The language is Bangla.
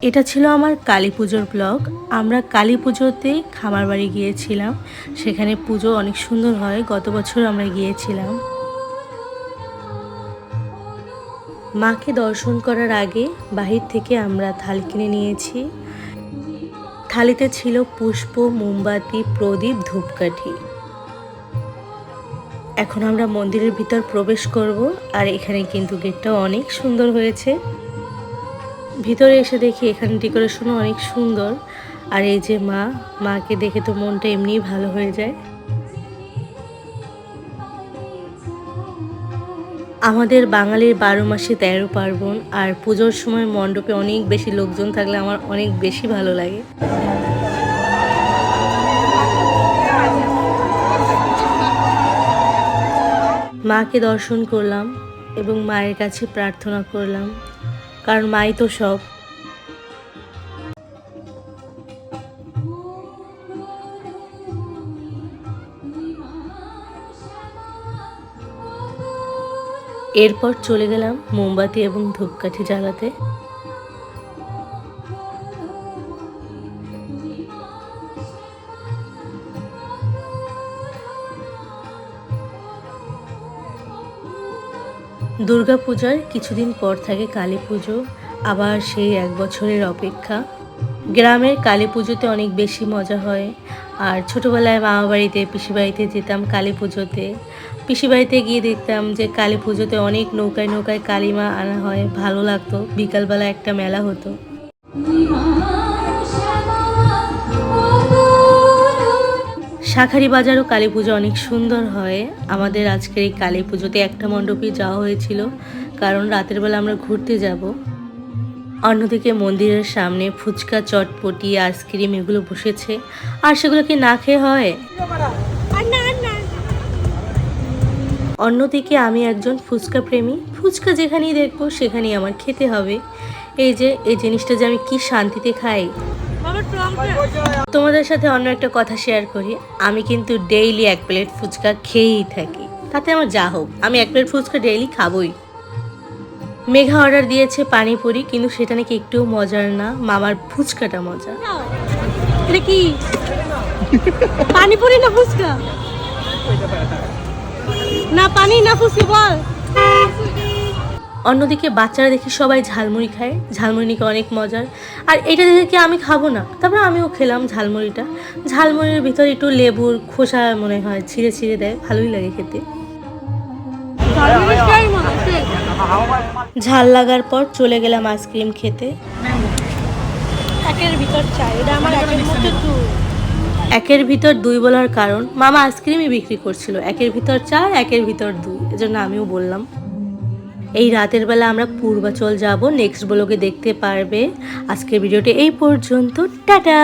এটা ছিল আমার কালী পুজোর ব্লগ। আমরা কালী পুজোতে খামার বাড়ি গিয়েছিলাম। সেখানে পুজো অনেক সুন্দর হয়। গত বছর আমরা গিয়েছিলাম। মাকে দর্শন করার আগে বাহির থেকে আমরা থাল কিনে নিয়েছি। থালিতে ছিল পুষ্প, মোমবাতি, প্রদীপ, ধূপকাঠি। এখন আমরা মন্দিরের ভিতর প্রবেশ করব। আর এখানে কিন্তু গেটটা অনেক সুন্দর হয়েছে। ভিতরে এসে দেখি এখানে ডেকোরেশনও অনেক সুন্দর। আর এই যে মা, মাকে দেখে তো মনটা এমনিই ভালো হয়ে যায়। আমাদের বাঙালির বারো মাসে তেরো পার্বণ আর পুজোর সময় মণ্ডপে অনেক বেশি লোকজন থাকলে আমার অনেক বেশি ভালো লাগে। মাকে দর্শন করলাম এবং মায়ের কাছে প্রার্থনা করলাম। কারণ মাই তো সব। এরপর চলে গেলাম মোমবাতি এবং ধূপকাঠি জ্বালাতে। দুর্গাপূজার কিছুদিন পর থাকে কালী পুজো, আবার সেই এক বছরের অপেক্ষা। গ্রামের কালী পুজোতে অনেক বেশি মজা হয়। আর ছোটোবেলায় মামা বাড়িতে পিসি বাড়িতে যেতাম কালী পুজোতে। পিসি বাড়িতে গিয়ে দেখতাম যে কালী পুজোতে অনেক নৌকায় নৌকায় কালীমা আনা হয়, ভালো লাগতো। বিকালবেলা একটা মেলা হতো। শাখারি বাজারও কালী পুজো অনেক সুন্দর হয়। আমাদের আজকের এই কালী পুজোতে একটা মণ্ডপে যাওয়া হয়েছিল, কারণ রাতের বেলা আমরা ঘুরতে যাব। অন্যদিকে মন্দিরের সামনে ফুচকা, চটপটি, আইসক্রিম এগুলো বসেছে। আর সেগুলো কি না খেয়ে হয়? অন্যদিকে আমি একজন ফুচকা প্রেমী। ফুচকা যেখানেই দেখব সেখানেই আমার খেতে হবে। এই যে, এই জিনিসটা যে আমি কি শান্তিতে খাই। তোমাদের সাথে অন্য একটা কথা শেয়ার করি। আমি কিন্তু ডেইলি এক প্লেট ফুচকা খেয়েই থাকি। তাতে আমার যা হোক আমি এক প্লেট ফুচকা ডেইলি খাবই। মেঘা অর্ডার দিয়েছে পানিপুরি কিন্তু সেটা নাকি একটু মজার না। মামার ফুচকাটা মজা এটা কি? পানিপুরি না ফুচকা? না পানি না ফুচকা বল। অন্যদিকে বাচ্চারা দেখি সবাই ঝালমুড়ি খায়। ঝালমুড়ি নাকি অনেক মজার। আর এটা দেখে কি আমি খাব না। তারপর আমিও খেলাম ঝালমুড়িটা। ঝালমুড়ির ভিতরে একটু লেবুর খোসা মনে হয় ছিঁড়ে ছিঁড়ে দেয়। ভালোই লাগে খেতে। ঝাল লাগার পর চলে গেলাম আইসক্রিম খেতে। একের ভিতর চাই। এটা আমার একের মধ্যে একের ভিতর দুই বলার কারণ মামা আইসক্রিমই বিক্রি করছিল। একের ভিতর চার একের ভিতর দুই। এজন্য আমিও বললাম। এই রাতের বেলা আমরা পূর্বাচল যাব। নেক্সট ব্লগে দেখতে পারবে। আজকের ভিডিওটি এই পর্যন্ত। টাটা!